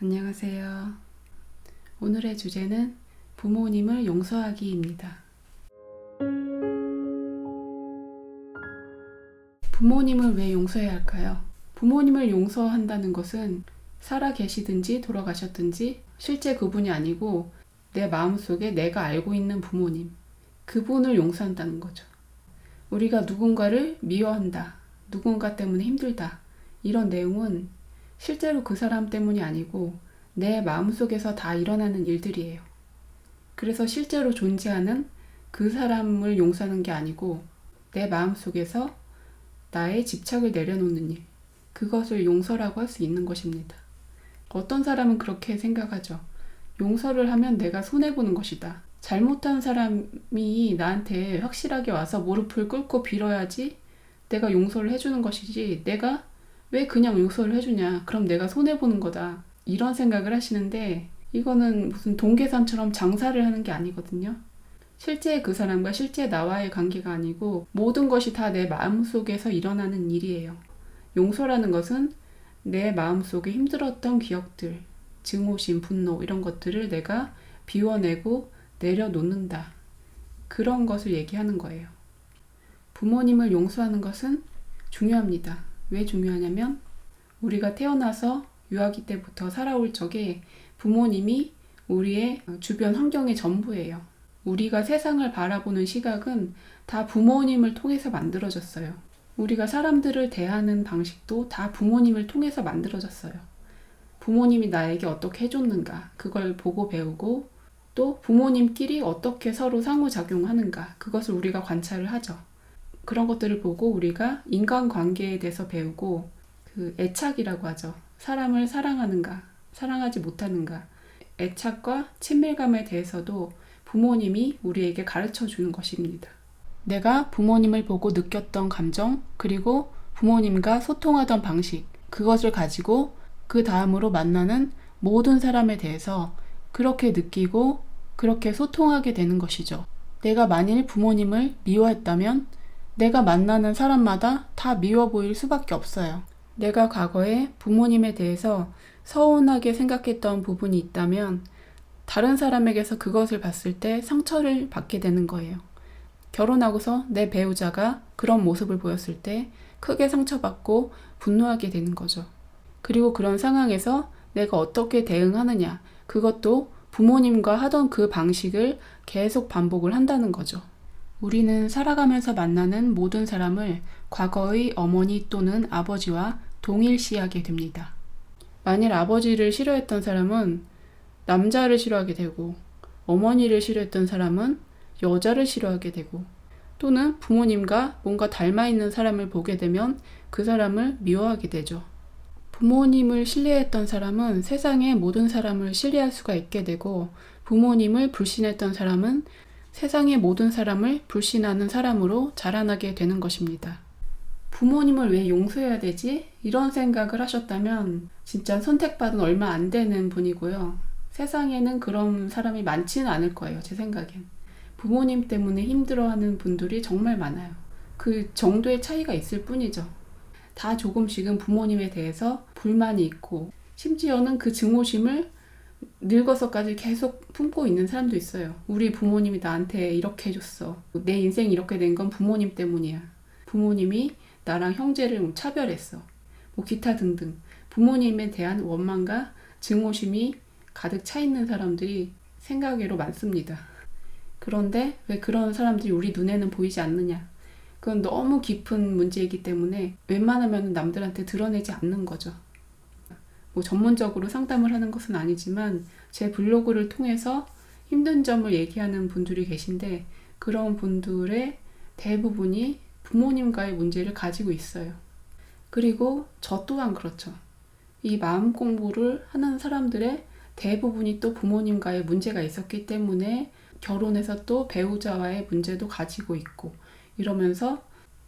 안녕하세요. 오늘의 주제는 부모님을 용서하기입니다. 부모님을 왜 용서해야 할까요? 부모님을 용서한다는 것은 살아 계시든지 돌아가셨든지 실제 그분이 아니고 내 마음속에 내가 알고 있는 부모님, 그분을 용서한다는 거죠. 우리가 누군가를 미워한다, 누군가 때문에 힘들다, 이런 내용은 실제로 그 사람 때문이 아니고 내 마음속에서 다 일어나는 일들이에요. 그래서 실제로 존재하는 그 사람을 용서하는 게 아니고 내 마음속에서 나의 집착을 내려놓는 일, 그것을 용서라고 할 수 있는 것입니다. 어떤 사람은 그렇게 생각하죠. 용서를 하면 내가 손해보는 것이다. 잘못한 사람이 나한테 확실하게 와서 무릎을 꿇고 빌어야지 내가 용서를 해주는 것이지 내가 왜 그냥 용서를 해주냐? 그럼 내가 손해보는 거다. 이런 생각을 하시는데 이거는 무슨 동계산처럼 장사를 하는 게 아니거든요. 실제 그 사람과 실제 나와의 관계가 아니고 모든 것이 다 내 마음속에서 일어나는 일이에요. 용서라는 것은 내 마음속에 힘들었던 기억들, 증오심, 분노 이런 것들을 내가 비워내고 내려놓는다. 그런 것을 얘기하는 거예요. 부모님을 용서하는 것은 중요합니다. 왜 중요하냐면 우리가 태어나서 유아기 때부터 살아올 적에 부모님이 우리의 주변 환경의 전부예요. 우리가 세상을 바라보는 시각은 다 부모님을 통해서 만들어졌어요. 우리가 사람들을 대하는 방식도 다 부모님을 통해서 만들어졌어요. 부모님이 나에게 어떻게 해줬는가, 그걸 보고 배우고, 또 부모님끼리 어떻게 서로 상호작용하는가, 그것을 우리가 관찰을 하죠. 그런 것들을 보고 우리가 인간관계에 대해서 배우고 그 애착이라고 하죠. 사람을 사랑하는가, 사랑하지 못하는가. 애착과 친밀감에 대해서도 부모님이 우리에게 가르쳐 주는 것입니다. 내가 부모님을 보고 느꼈던 감정, 그리고 부모님과 소통하던 방식, 그것을 가지고 그 다음으로 만나는 모든 사람에 대해서 그렇게 느끼고 그렇게 소통하게 되는 것이죠. 내가 만일 부모님을 미워했다면 내가 만나는 사람마다 다 미워 보일 수밖에 없어요. 내가 과거에 부모님에 대해서 서운하게 생각했던 부분이 있다면 다른 사람에게서 그것을 봤을 때 상처를 받게 되는 거예요. 결혼하고서 내 배우자가 그런 모습을 보였을 때 크게 상처받고 분노하게 되는 거죠. 그리고 그런 상황에서 내가 어떻게 대응하느냐, 그것도 부모님과 하던 그 방식을 계속 반복을 한다는 거죠. 우리는 살아가면서 만나는 모든 사람을 과거의 어머니 또는 아버지와 동일시하게 됩니다. 만일 아버지를 싫어했던 사람은 남자를 싫어하게 되고, 어머니를 싫어했던 사람은 여자를 싫어하게 되고, 또는 부모님과 뭔가 닮아 있는 사람을 보게 되면 그 사람을 미워하게 되죠. 부모님을 신뢰했던 사람은 세상의 모든 사람을 신뢰할 수가 있게 되고, 부모님을 불신했던 사람은 세상의 모든 사람을 불신하는 사람으로 자라나게 되는 것입니다. 부모님을 왜 용서해야 되지? 이런 생각을 하셨다면 진짜 선택받은 얼마 안 되는 분이고요. 세상에는 그런 사람이 많지는 않을 거예요. 제 생각엔. 부모님 때문에 힘들어하는 분들이 정말 많아요. 그 정도의 차이가 있을 뿐이죠. 다 조금씩은 부모님에 대해서 불만이 있고 심지어는 그 증오심을 늙어서까지 계속 품고 있는 사람도 있어요. 우리 부모님이 나한테 이렇게 해줬어. 내 인생이 이렇게 된 건 부모님 때문이야. 부모님이 나랑 형제를 차별했어. 뭐 기타 등등. 부모님에 대한 원망과 증오심이 가득 차 있는 사람들이 생각외로 많습니다. 그런데 왜 그런 사람들이 우리 눈에는 보이지 않느냐? 그건 너무 깊은 문제이기 때문에 웬만하면 남들한테 드러내지 않는 거죠. 뭐 전문적으로 상담을 하는 것은 아니지만 제 블로그를 통해서 힘든 점을 얘기하는 분들이 계신데 그런 분들의 대부분이 부모님과의 문제를 가지고 있어요. 그리고 저 또한 그렇죠. 이 마음 공부를 하는 사람들의 대부분이 또 부모님과의 문제가 있었기 때문에 결혼해서 또 배우자와의 문제도 가지고 있고 이러면서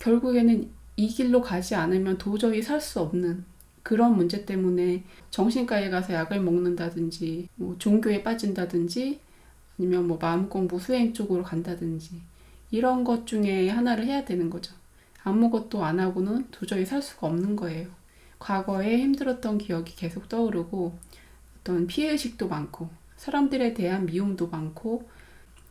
결국에는 이 길로 가지 않으면 도저히 살 수 없는 그런 문제 때문에 정신과에 가서 약을 먹는다든지, 뭐 종교에 빠진다든지, 아니면 뭐 마음 공부 수행 쪽으로 간다든지, 이런 것 중에 하나를 해야 되는 거죠. 아무것도 안 하고는 도저히 살 수가 없는 거예요. 과거에 힘들었던 기억이 계속 떠오르고, 어떤 피해의식도 많고 사람들에 대한 미움도 많고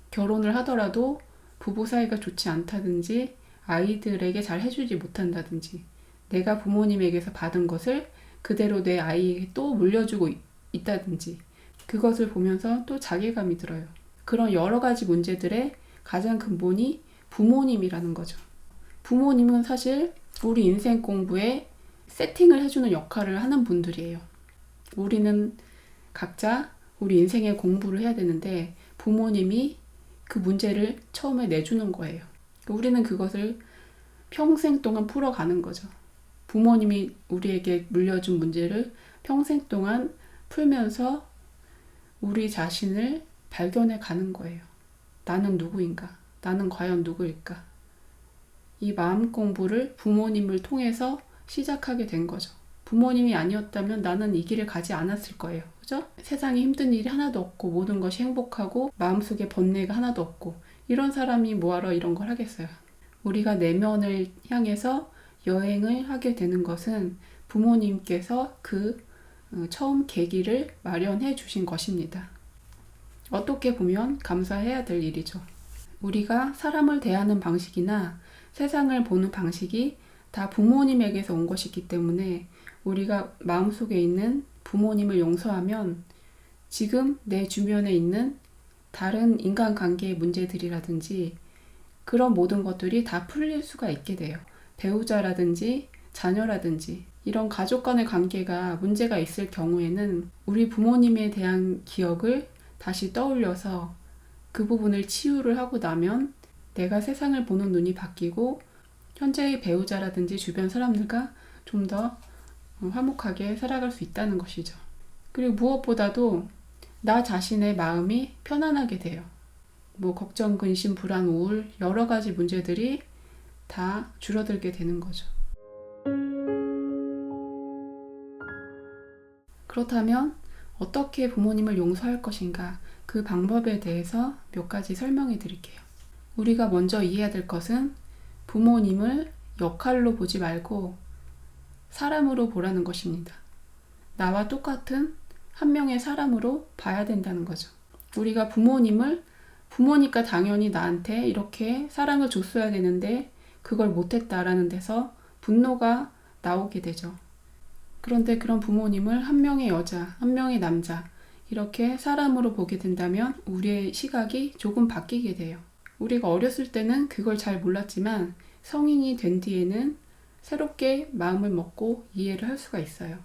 결혼을 하더라도 부부 사이가 좋지 않다든지 아이들에게 잘 해주지 못한다든지 내가 부모님에게서 받은 것을 그대로 내 아이에게 또 물려주고 있- 있다든지 그것을 보면서 또 자괴감이 들어요. 그런 여러 가지 문제들의 가장 근본이 부모님이라는 거죠. 부모님은 사실 우리 인생 공부에 세팅을 해주는 역할을 하는 분들이에요. 우리는 각자 우리 인생의 공부를 해야 되는데 부모님이 그 문제를 처음에 내주는 거예요. 우리는 그것을 평생 동안 풀어가는 거죠. 부모님이 우리에게 물려준 문제를 평생 동안 풀면서 우리 자신을 발견해 가는 거예요. 나는 누구인가? 나는 과연 누구일까? 이 마음 공부를 부모님을 통해서 시작하게 된 거죠. 부모님이 아니었다면 나는 이 길을 가지 않았을 거예요. 그죠? 세상에 힘든 일이 하나도 없고 모든 것이 행복하고 마음속에 번뇌가 하나도 없고 이런 사람이 뭐하러 이런 걸 하겠어요. 우리가 내면을 향해서 여행을 하게 되는 것은 부모님께서 그 어, 처음 계기를 마련해 주신 것입니다. 어떻게 보면 감사해야 될 일이죠. 우리가 사람을 대하는 방식이나 세상을 보는 방식이 다 부모님에게서 온 것이기 때문에 우리가 마음속에 있는 부모님을 용서하면 지금 내 주변에 있는 다른 인간관계의 문제들이라든지 그런 모든 것들이 다 풀릴 수가 있게 돼요. 배우자라든지 자녀라든지 이런 가족 간의 관계가 문제가 있을 경우에는 우리 부모님에 대한 기억을 다시 떠올려서 그 부분을 치유를 하고 나면 내가 세상을 보는 눈이 바뀌고 현재의 배우자라든지 주변 사람들과 좀 더 화목하게 살아갈 수 있다는 것이죠. 그리고 무엇보다도 나 자신의 마음이 편안하게 돼요. 뭐 걱정, 근심, 불안, 우울 여러 가지 문제들이 다 줄어들게 되는 거죠. 그렇다면 어떻게 부모님을 용서할 것인가 그 방법에 대해서 몇 가지 설명해 드릴게요. 우리가 먼저 이해해야 될 것은 부모님을 역할로 보지 말고 사람으로 보라는 것입니다. 나와 똑같은 한 명의 사람으로 봐야 된다는 거죠. 우리가 부모님을 부모니까 당연히 나한테 이렇게 사랑을 줬어야 되는데 그걸 못했다라는 데서 분노가 나오게 되죠. 그런데 그런 부모님을 한 명의 여자, 한 명의 남자, 이렇게 사람으로 보게 된다면 우리의 시각이 조금 바뀌게 돼요. 우리가 어렸을 때는 그걸 잘 몰랐지만 성인이 된 뒤에는 새롭게 마음을 먹고 이해를 할 수가 있어요.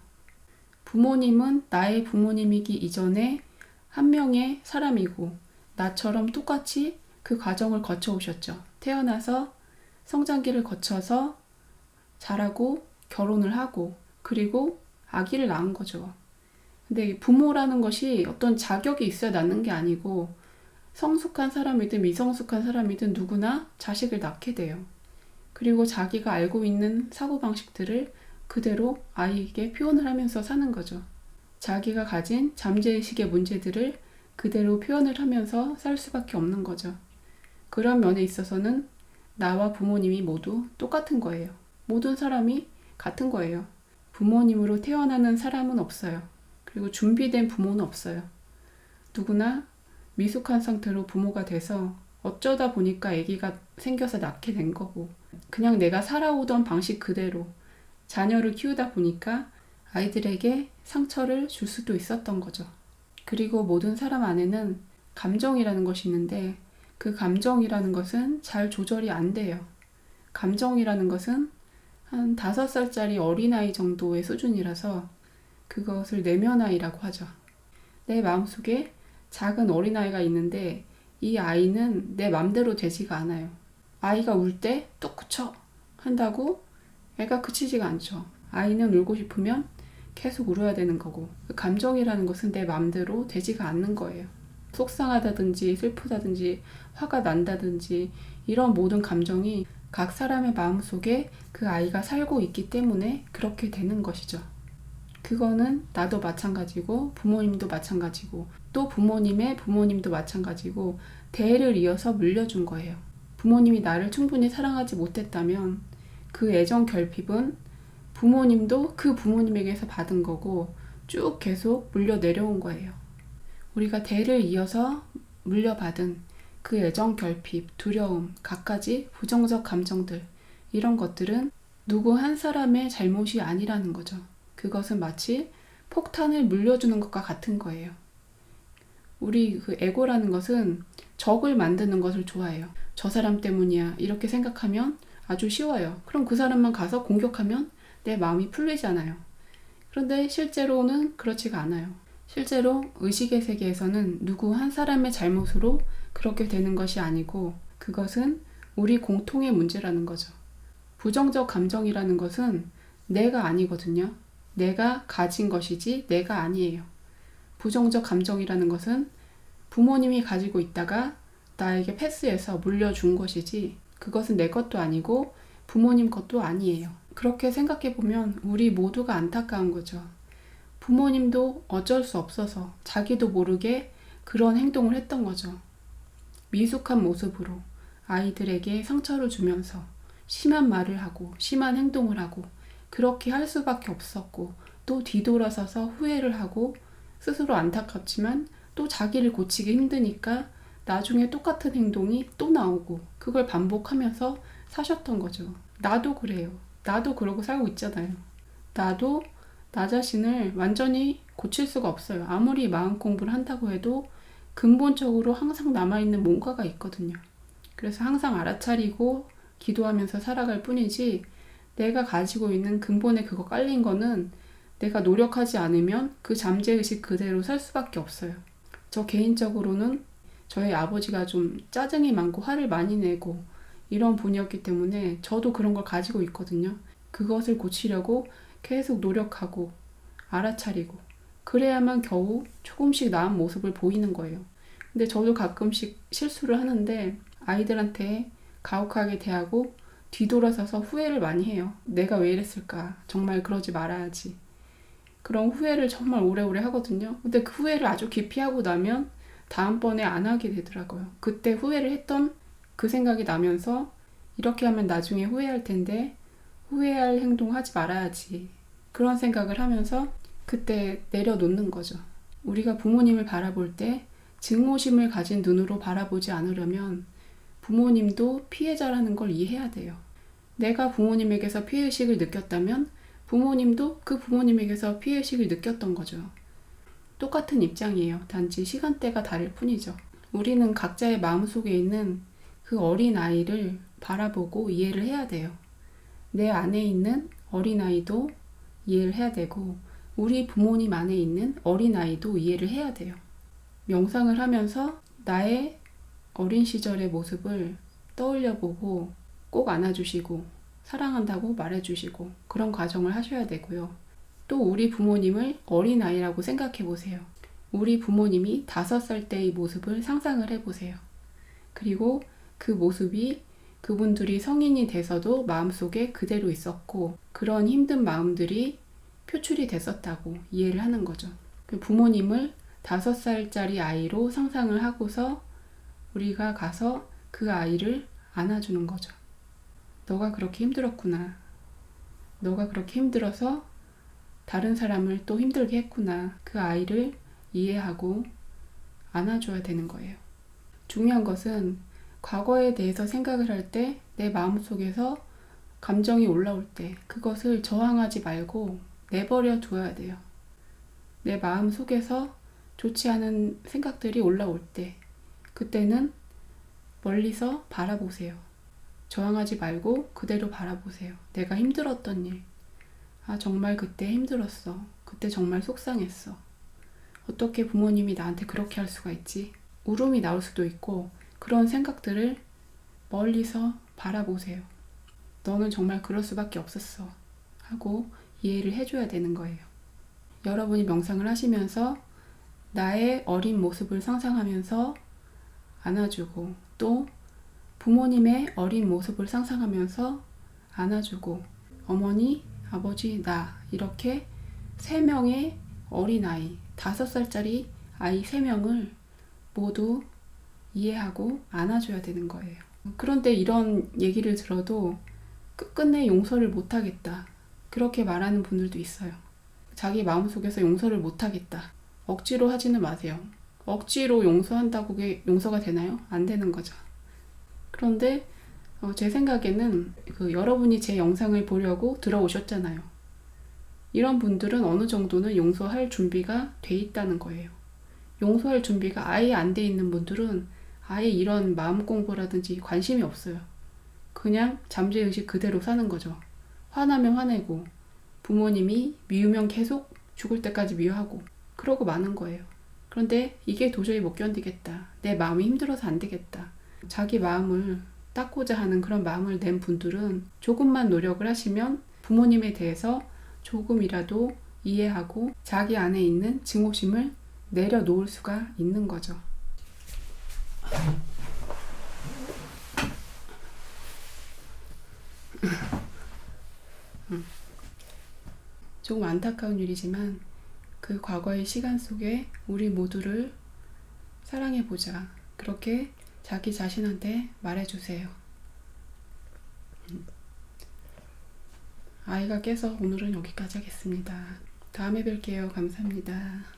부모님은 나의 부모님이기 이전에 한 명의 사람이고 나처럼 똑같이 그 과정을 거쳐 오셨죠. 태어나서 성장기를 거쳐서 자라고 결혼을 하고 그리고 아기를 낳은 거죠. 근데 부모라는 것이 어떤 자격이 있어야 낳는 게 아니고 성숙한 사람이든 미성숙한 사람이든 누구나 자식을 낳게 돼요. 그리고 자기가 알고 있는 사고방식들을 그대로 아이에게 표현을 하면서 사는 거죠. 자기가 가진 잠재의식의 문제들을 그대로 표현을 하면서 살 수밖에 없는 거죠. 그런 면에 있어서는 나와 부모님이 모두 똑같은 거예요. 모든 사람이 같은 거예요. 부모님으로 태어나는 사람은 없어요. 그리고 준비된 부모는 없어요. 누구나 미숙한 상태로 부모가 돼서 어쩌다 보니까 아기가 생겨서 낳게 된 거고 그냥 내가 살아오던 방식 그대로 자녀를 키우다 보니까 아이들에게 상처를 줄 수도 있었던 거죠. 그리고 모든 사람 안에는 감정이라는 것이 있는데 그 감정이라는 것은 잘 조절이 안 돼요. 감정이라는 것은 한 다섯 살짜리 어린아이 정도의 수준이라서 그것을 내면아이라고 하죠. 내 마음속에 작은 어린아이가 있는데 이 아이는 내 맘대로 되지가 않아요. 아이가 울 때 뚝 그쳐 한다고 애가 그치지가 않죠. 아이는 울고 싶으면 계속 울어야 되는 거고 그 감정이라는 것은 내 맘대로 되지가 않는 거예요. 속상하다든지 슬프다든지 화가 난다든지 이런 모든 감정이 각 사람의 마음 속에 그 아이가 살고 있기 때문에 그렇게 되는 것이죠. 그거는 나도 마찬가지고 부모님도 마찬가지고 또 부모님의 부모님도 마찬가지고 대를 이어서 물려준 거예요. 부모님이 나를 충분히 사랑하지 못했다면 그 애정 결핍은 부모님도 그 부모님에게서 받은 거고 쭉 계속 물려 내려온 거예요. 우리가 대를 이어서 물려받은 그 애정 결핍, 두려움, 갖가지 부정적 감정들, 이런 것들은 누구 한 사람의 잘못이 아니라는 거죠. 그것은 마치 폭탄을 물려주는 것과 같은 거예요. 우리 그 에고라는 것은 적을 만드는 것을 좋아해요. 저 사람 때문이야. 이렇게 생각하면 아주 쉬워요. 그럼 그 사람만 가서 공격하면 내 마음이 풀리잖아요. 그런데 실제로는 그렇지가 않아요. 실제로 의식의 세계에서는 누구 한 사람의 잘못으로 그렇게 되는 것이 아니고 그것은 우리 공통의 문제라는 거죠. 부정적 감정이라는 것은 내가 아니거든요. 내가 가진 것이지 내가 아니에요. 부정적 감정이라는 것은 부모님이 가지고 있다가 나에게 패스해서 물려준 것이지 그것은 내 것도 아니고 부모님 것도 아니에요. 그렇게 생각해 보면 우리 모두가 안타까운 거죠. 부모님도 어쩔 수 없어서 자기도 모르게 그런 행동을 했던 거죠. 미숙한 모습으로 아이들에게 상처를 주면서 심한 말을 하고 심한 행동을 하고 그렇게 할 수밖에 없었고 또 뒤돌아서서 후회를 하고 스스로 안타깝지만 또 자기를 고치기 힘드니까 나중에 똑같은 행동이 또 나오고 그걸 반복하면서 사셨던 거죠. 나도 그래요. 나도 그러고 살고 있잖아요. 나도 나 자신을 완전히 고칠 수가 없어요. 아무리 마음 공부를 한다고 해도 근본적으로 항상 남아있는 뭔가가 있거든요. 그래서 항상 알아차리고 기도하면서 살아갈 뿐이지 내가 가지고 있는 근본에 그거 깔린 거는 내가 노력하지 않으면 그 잠재의식 그대로 살 수밖에 없어요. 저 개인적으로는 저희 아버지가 좀 짜증이 많고 화를 많이 내고 이런 분이었기 때문에 저도 그런 걸 가지고 있거든요. 그것을 고치려고 계속 노력하고 알아차리고 그래야만 겨우 조금씩 나은 모습을 보이는 거예요. 근데 저도 가끔씩 실수를 하는데 아이들한테 가혹하게 대하고 뒤돌아서서 후회를 많이 해요. 내가 왜 이랬을까? 정말 그러지 말아야지. 그런 후회를 정말 오래오래 하거든요. 근데 그 후회를 아주 깊이 하고 나면 다음번에 안 하게 되더라고요. 그때 후회를 했던 그 생각이 나면서 이렇게 하면 나중에 후회할 텐데 후회할 행동 하지 말아야지. 그런 생각을 하면서 그때 내려놓는 거죠. 우리가 부모님을 바라볼 때 증오심을 가진 눈으로 바라보지 않으려면 부모님도 피해자라는 걸 이해해야 돼요. 내가 부모님에게서 피해의식을 느꼈다면 부모님도 그 부모님에게서 피해의식을 느꼈던 거죠. 똑같은 입장이에요. 단지 시간대가 다를 뿐이죠. 우리는 각자의 마음속에 있는 그 어린 아이를 바라보고 이해를 해야 돼요. 내 안에 있는 어린 아이도 이해를 해야 되고, 우리 부모님 안에 있는 어린 아이도 이해를 해야 돼요. 명상을 하면서 나의 어린 시절의 모습을 떠올려 보고 꼭 안아주시고 사랑한다고 말해주시고 그런 과정을 하셔야 되고요. 또 우리 부모님을 어린아이라고 생각해 보세요. 우리 부모님이 다섯 살 때의 모습을 상상을 해 보세요. 그리고 그 모습이 그분들이 성인이 돼서도 마음속에 그대로 있었고 그런 힘든 마음들이 표출이 됐었다고 이해를 하는 거죠. 그 부모님을 다섯 살짜리 아이로 상상을 하고서 우리가 가서 그 아이를 안아주는 거죠. 너가 그렇게 힘들었구나. 너가 그렇게 힘들어서 다른 사람을 또 힘들게 했구나. 그 아이를 이해하고 안아줘야 되는 거예요. 중요한 것은 과거에 대해서 생각을 할 때 내 마음속에서 감정이 올라올 때 그것을 저항하지 말고 내버려 두어야 돼요. 내 마음 속에서 좋지 않은 생각들이 올라올 때 그때는 멀리서 바라보세요. 저항하지 말고 그대로 바라보세요. 내가 힘들었던 일. 아, 정말 그때 힘들었어. 그때 정말 속상했어. 어떻게 부모님이 나한테 그렇게 할 수가 있지? 울음이 나올 수도 있고, 그런 생각들을 멀리서 바라보세요. 너는 정말 그럴 수밖에 없었어. 하고 이해를 해줘야 되는 거예요. 여러분이 명상을 하시면서 나의 어린 모습을 상상하면서 안아주고 또 부모님의 어린 모습을 상상하면서 안아주고 어머니, 아버지, 나 이렇게 세 명의 어린아이, 다섯 살짜리 아이 세 명을 모두 이해하고 안아줘야 되는 거예요. 그런데 이런 얘기를 들어도 끝끝내 용서를 못하겠다. 그렇게 말하는 분들도 있어요. 자기 마음속에서 용서를 못하겠다. 억지로 하지는 마세요. 억지로 용서한다고 그게 용서가 되나요? 안 되는 거죠. 그런데 어, 제 생각에는 그 여러분이 제 영상을 보려고 들어오셨잖아요. 이런 분들은 어느 정도는 용서할 준비가 돼 있다는 거예요. 용서할 준비가 아예 안 돼 있는 분들은 아예 이런 마음 공부라든지 관심이 없어요. 그냥 잠재의식 그대로 사는 거죠. 화나면 화내고 부모님이 미우면 계속 죽을 때까지 미워하고 그러고 마는 거예요. 그런데 이게 도저히 못 견디겠다. 내 마음이 힘들어서 안 되겠다. 자기 마음을 닦고자 하는 그런 마음을 낸 분들은 조금만 노력을 하시면 부모님에 대해서 조금이라도 이해하고 자기 안에 있는 증오심을 내려놓을 수가 있는 거죠. 조금 안타까운 일이지만 그 과거의 시간 속에 우리 모두를 사랑해보자. 그렇게 자기 자신한테 말해주세요. 음. 아이가 깨서 오늘은 여기까지 하겠습니다. 다음에 뵐게요. 감사합니다.